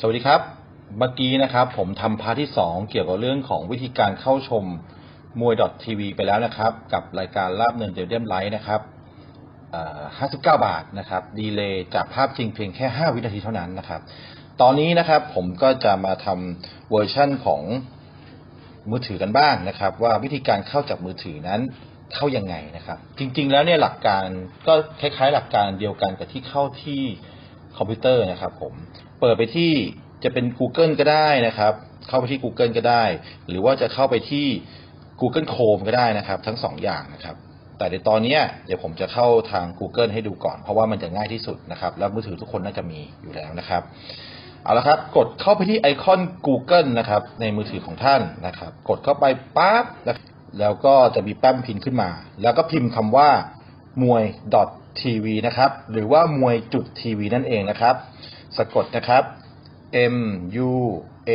สวัสดีครับ เมื่อกี้นะครับผมทำพาร์ทที่ 2 เกี่ยวกับเรื่องของวิธีการเข้าชมมวย .tv ไปแล้วนะครับ กับรายการลาบเนินเดลเดียมไลท์นะครับ59 บาทนะครับ ดีเลย์จากภาพจริงเพียงแค่ 5 วินาทีเท่านั้นนะครับ ตอนนี้นะครับผมก็จะมาทำเวอร์ชั่นของมือถือกันบ้างนะครับ ว่าวิธีการเข้าจากมือถือนั้นเข้ายังไงนะครับ จริง ๆ แล้วเนี่ยหลักการก็คล้ายๆ หลักการเดียวกันกับที่เข้าที่ คอมพิวเตอร์นะครับผมเปิดไปที่จะเป็น Google ก็ได้นะครับ เข้าไปที่ Google ก็ได้ หรือว่าจะเข้าไปที่ Google Chrome ก็ได้นะครับ ทั้งสองอย่างนะครับแต่ในตอนนี้เดี๋ยวผมจะเข้าทาง Google ให้ดูก่อน เพราะว่ามันจะง่ายที่สุดนะครับ แล้วมือถือทุกคนน่าจะมีอยู่แล้วนะครับ เอาละครับ กดเข้าไปที่ไอคอน Google นะครับ ในมือถือของท่านนะครับ กดเข้าไปปั๊บแล้วก็จะมีแป้มพิมพ์ขึ้นมา แล้วก็พิมพ์คำว่ามวย .tv นะครับ หรือว่ามวยจุดทีวีนั่นเองนะครับ สะกดนะครับ m u a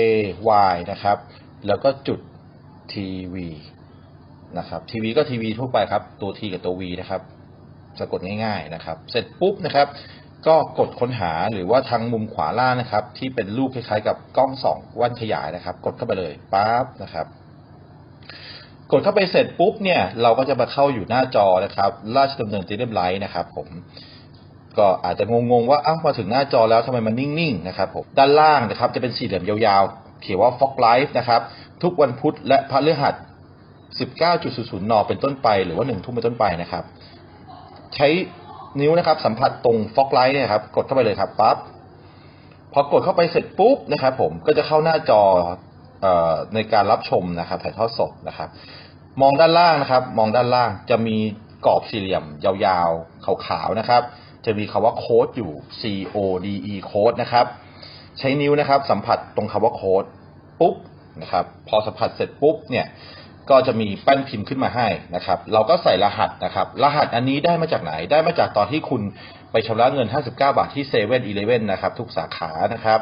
y นะครับ แล้วก็จุด tv นะครับทีวีก็ทีวีทั่วไปครับ ตัว t กับตัว v นะครับ สะกดง่ายๆนะครับ เสร็จปุ๊บนะครับ ก็กดค้นหาหรือว่าทางมุมขวาล่างนะครับ ที่เป็นรูปคล้ายๆ กับกล้องส่องว่านขยายนะครับ กดเข้าไปเลยปั๊บนะครับ กดเข้าไปเสร็จปุ๊บเนี่ยเราก็จะมาเข้าอยู่หน้าจอนะครับ ราชดำเนินตีเรียมไลท์นะครับ ผมก็อาจจะงงๆว่าอ้าวมาถึงหน้าจอแล้วทำไมมันนิ่งๆนะครับผมด้านล่างนะครับจะเป็นสี่เหลี่ยมยาวๆ เขียนว่า Fog Live นะครับทุกวันพุธและพฤหัส 19.00 น เป็นต้นไป หรือว่า 1 ทุ่มเป็นต้นไปนะครับ ใช้นิ้วนะครับ สัมผัสตรง Fog Light เนี่ยครับ กดเข้าไปเลยครับปั๊บพอกดเข้าไปเสร็จปุ๊บนะครับผมก็จะเข้าหน้าจอ ในการรับชมนะครับถ่ายทอดสดนะครับ มองด้านล่างนะครับ มองด้านล่างจะมีกรอบสี่เหลี่ยม ยาวๆขาวๆนะครับ จะมีคำว่าโค้ดอยู่ C O D E โค้ดนะครับ ใช้นิ้วนะครับ สัมผัสตรงคำว่าโค้ดปุ๊บนะครับ พอสัมผัสเสร็จปุ๊บเนี่ยก็จะมีแป้นพิมพ์ขึ้นมาให้นะครับ เราก็ใส่รหัสนะครับ รหัสอันนี้ได้มาจากไหนได้มาจากตอนที่คุณ ไปชำระเงิน 59 บาทที่เซเว่นอีเลฟเว่นนะครับทุกสาขานะครับ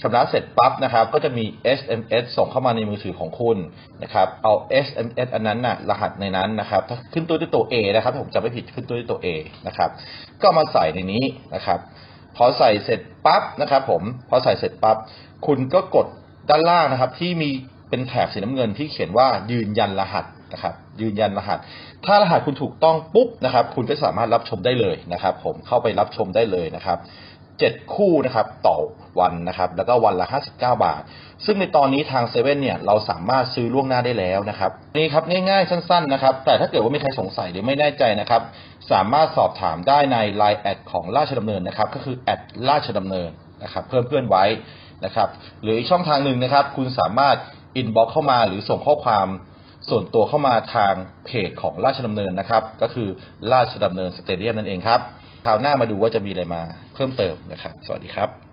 ชำระเสร็จปั๊บนะครับ ก็จะมี SMS ส่งเข้ามาในมือถือของคุณนะครับ เอา SMS อันนั้นน่ะ รหัสในนั้นนะครับ ถ้าขึ้นตัวด้วยตัว A นะครับถ้าผมจำไม่ผิดขึ้นตัวด้วยตัว A นะครับ ก็มาใส่ในนี้นะครับ พอใส่เสร็จปั๊บนะครับผม พอใส่เสร็จปั๊บ คุณก็กดด้านล่างนะครับ ที่มีเป็นแถบสีน้ำเงินที่เขียนว่ายืนยันรหัส นะครับยืนยันรหัส ถ้ารหัสคุณถูกต้องปุ๊บนะครับ คุณก็สามารถรับชมได้เลยนะครับ ผมเข้าไปรับชมได้เลยนะครับเจ็ดคู่นะครับต่อวันนะครับ แล้วก็วันละ 59 บาท ซึ่งในตอนนี้ทางเซเว่นเนี่ยเราสามารถซื้อล่วงหน้าได้แล้วนะครับนี่ครับง่ายๆสั้น ๆนะครับ แต่ถ้าเกิดว่ามีใครสงสัยหรือไม่แน่ใจนะครับ สามารถสอบถามได้ใน Line แอดของราชดำเนินนะครับ ก็คือแอดราชดำเนินนะครับเพิ่มเพื่อนไว้นะครับ หรืออีกช่องทางหนึ่งนะครับ คุณสามารถอินบ็อกเข้ามาหรือส่งข้อความ ส่วนตัวเข้ามาทางเพจของราชดำเนินนะครับ ก็คือราชดำเนินสเตเดียมนั่นเองครับคราวหน้ามาดูว่าจะมีอะไรมาเพิ่มเติมนะครับ สวัสดีครับ